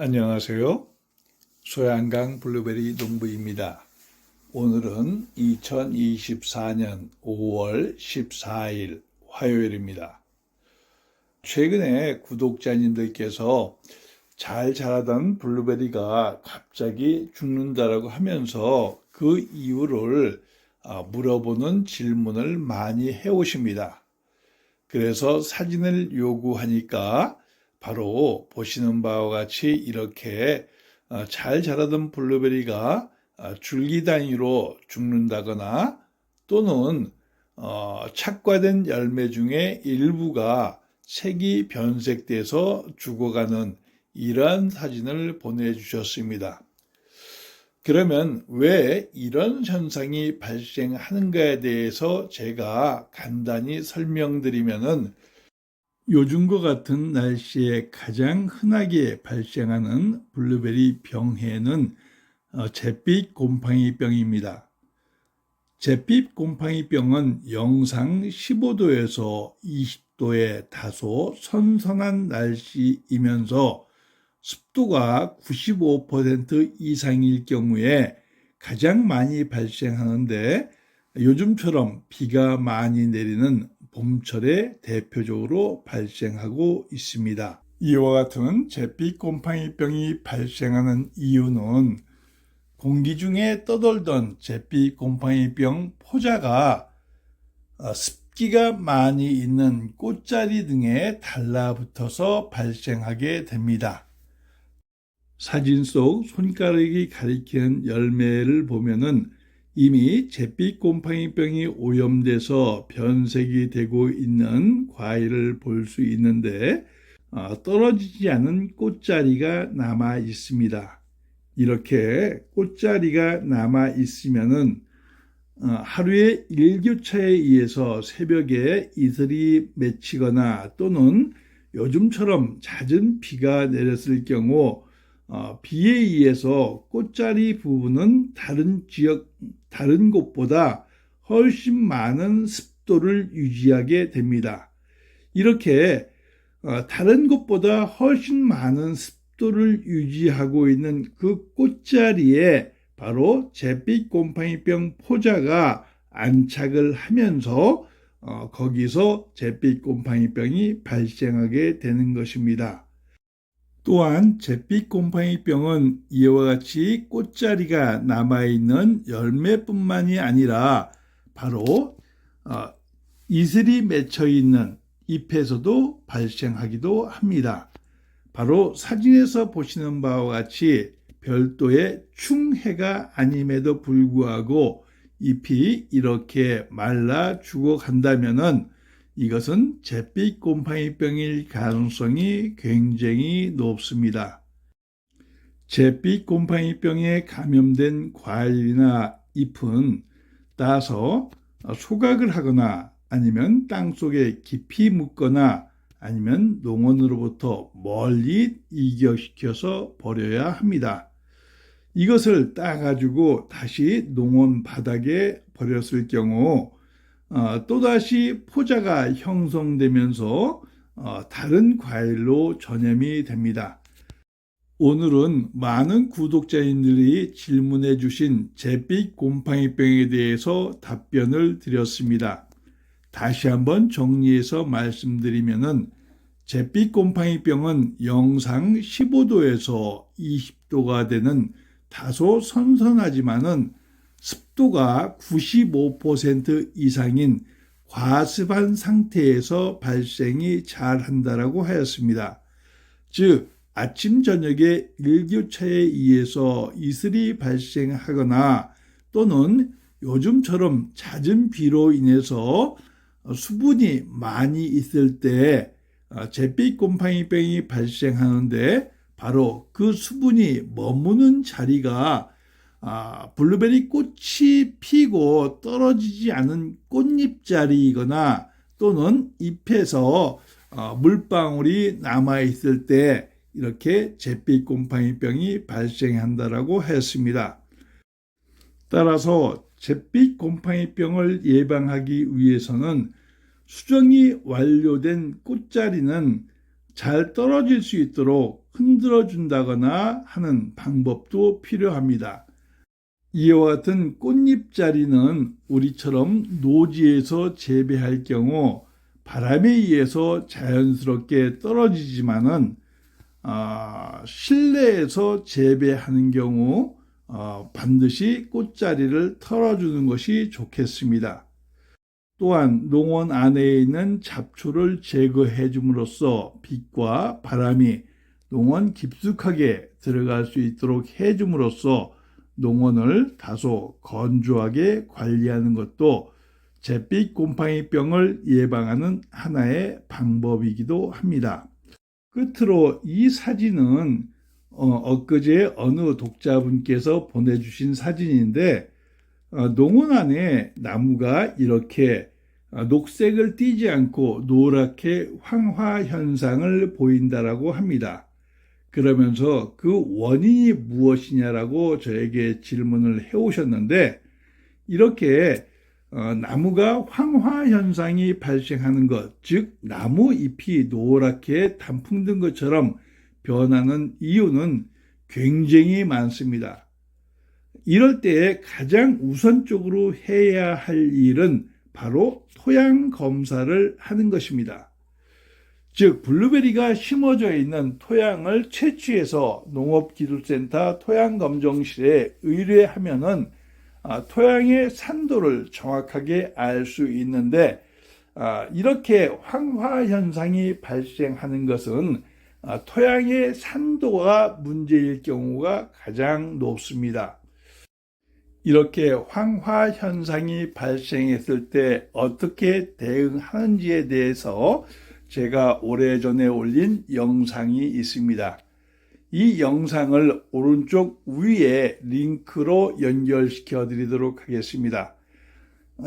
안녕하세요. 소양강 블루베리 농부입니다. 오늘은 2024년 5월 14일 화요일입니다. 최근에 구독자님들께서 잘 자라던 블루베리가 갑자기 죽는다라고 하면서 그 이유를 아, 물어보는 질문을 많이 해오십니다. 그래서 사진을 요구하니까 바로 보시는 바와 같이 이렇게 어, 잘 자라던 블루베리가 어, 줄기 단위로 죽는다거나 또는 어, 착과된 열매 중에 일부가 색이 변색돼서 죽어가는 이러한 사진을 보내주셨습니다. 그러면 왜 이런 현상이 발생하는가에 대해서 제가 간단히 설명드리면은 요즘과 같은 날씨에 가장 흔하게 발생하는 블루베리 병해는 어, 잿빛 곰팡이병입니다. 잿빛 곰팡이병은 영상 15도에서 20도의 다소 선선한 날씨이면서 습도가 95% 이상일 경우에 가장 많이 발생하는데 요즘처럼 비가 많이 내리는 봄철에 대표적으로 발생하고 있습니다. 이와 같은 잿빛 곰팡이병이 발생하는 이유는 공기 중에 떠돌던 잿빛 곰팡이병 포자가 어, 습기가 많이 있는 꽃자리 등에 달라붙어서 발생하게 됩니다. 사진 속 손가락이 가리키는 열매를 보면은 이미 잿빛 곰팡이병이 오염돼서 변색이 되고 있는 과일을 볼 수 있는데 어, 떨어지지 않은 꽃자리가 남아 있습니다. 이렇게 꽃자리가 남아 있으면은 어, 하루에 일교차에 의해서 새벽에 이슬이 맺히거나 또는 요즘처럼 잦은 비가 내렸을 경우 어, 비에 의해서 꽃자리 부분은 다른 지역, 다른 곳보다 훨씬 많은 습도를 유지하게 됩니다. 이렇게 어, 다른 곳보다 훨씬 많은 습도를 유지하고 있는 그 꽃자리에 바로 잿빛 곰팡이병 포자가 안착을 하면서 어, 거기서 잿빛 곰팡이병이 발생하게 되는 것입니다. 또한 잿빛 곰팡이병은 이와 같이 꽃자리가 남아있는 열매뿐만이 아니라 바로 어, 이슬이 맺혀 있는 잎에서도 발생하기도 합니다. 바로 사진에서 보시는 바와 같이 별도의 충해가 아님에도 불구하고 잎이 이렇게 말라 죽어간다면은 이것은 잿빛 곰팡이병일 가능성이 굉장히 높습니다. 잿빛 곰팡이병에 감염된 과일이나 잎은 따서 소각을 하거나 아니면 땅 속에 깊이 묻거나 아니면 농원으로부터 멀리 이격시켜서 버려야 합니다. 이것을 따가지고 다시 농원 바닥에 버렸을 경우 어, 또다시 포자가 형성되면서 어, 다른 과일로 전염이 됩니다. 오늘은 많은 구독자님들이 질문해 주신 잿빛 곰팡이병에 대해서 답변을 드렸습니다. 다시 한번 정리해서 말씀드리면은 잿빛 곰팡이병은 영상 15도에서 20도가 되는 다소 선선하지만은 습도가 95% 이상인 과습한 상태에서 발생이 잘 한다라고 하였습니다. 즉, 아침, 저녁에 일교차에 의해서 이슬이 발생하거나 또는 요즘처럼 잦은 비로 인해서 수분이 많이 있을 때 잿빛 곰팡이병이 발생하는데 바로 그 수분이 머무는 자리가 아, 블루베리 꽃이 피고 떨어지지 않은 꽃잎자리이거나 또는 잎에서 어, 물방울이 남아 있을 때 이렇게 잿빛 곰팡이병이 발생한다라고 했습니다. 따라서 잿빛 곰팡이병을 예방하기 위해서는 수정이 완료된 꽃자리는 잘 떨어질 수 있도록 흔들어 준다거나 하는 방법도 필요합니다. 이와 같은 꽃잎자리는 우리처럼 노지에서 재배할 경우 바람에 의해서 자연스럽게 떨어지지만은 아, 실내에서 재배하는 경우 어, 반드시 꽃자리를 털어주는 것이 좋겠습니다. 또한 농원 안에 있는 잡초를 제거해 줌으로써 빛과 바람이 농원 깊숙하게 들어갈 수 있도록 해 줌으로써 농원을 다소 건조하게 관리하는 것도 잿빛 곰팡이병을 예방하는 하나의 방법이기도 합니다. 끝으로 이 사진은 어, 엊그제 어느 독자분께서 보내주신 사진인데 어, 농원 안에 나무가 이렇게 어, 녹색을 띠지 않고 노랗게 황화 현상을 보인다라고 합니다. 그러면서 그 원인이 무엇이냐라고 저에게 질문을 해 오셨는데 이렇게 어, 나무가 황화 현상이 발생하는 것, 즉 나무 잎이 노랗게 단풍 든 것처럼 변하는 이유는 굉장히 많습니다. 이럴 때 가장 우선적으로 해야 할 일은 바로 토양 검사를 하는 것입니다. 즉, 블루베리가 심어져 있는 토양을 채취해서 농업기술센터 토양검정실에 의뢰하면은 아, 토양의 산도를 정확하게 알 수 있는데 아, 이렇게 황화 현상이 발생하는 것은 아, 토양의 산도가 문제일 경우가 가장 높습니다. 이렇게 황화 현상이 발생했을 때 어떻게 대응하는지에 대해서 제가 오래전에 올린 영상이 있습니다. 이 영상을 오른쪽 위에 링크로 연결시켜 드리도록 하겠습니다.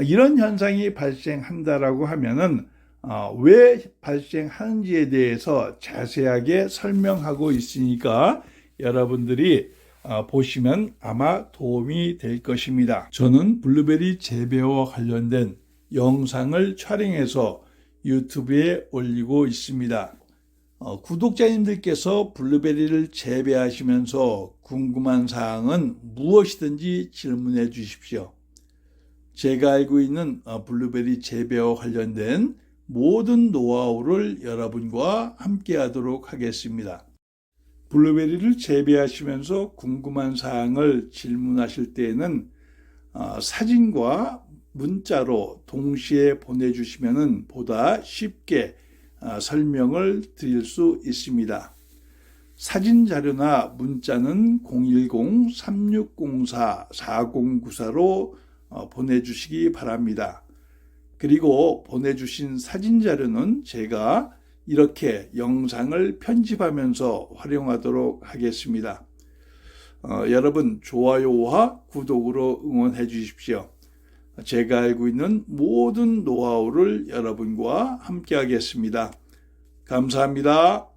이런 현상이 발생한다라고 하면은 어, 왜 발생하는지에 대해서 자세하게 설명하고 있으니까 여러분들이 어, 보시면 아마 도움이 될 것입니다. 저는 블루베리 재배와 관련된 영상을 촬영해서 유튜브에 올리고 있습니다. 어, 구독자님들께서 블루베리를 재배하시면서 궁금한 사항은 무엇이든지 질문해 주십시오. 제가 알고 있는 어, 블루베리 재배와 관련된 모든 노하우를 여러분과 함께 하도록 하겠습니다. 블루베리를 재배하시면서 궁금한 사항을 질문하실 때에는 어, 사진과 문자로 동시에 보내주시면 보다 쉽게 아, 설명을 드릴 수 있습니다. 사진 자료나 문자는 010-3604-4094로 어, 보내주시기 바랍니다. 그리고 보내주신 사진 자료는 제가 이렇게 영상을 편집하면서 활용하도록 하겠습니다. 어, 여러분 좋아요와 구독으로 응원해 주십시오. 제가 알고 있는 모든 노하우를 여러분과 함께 하겠습니다. 감사합니다.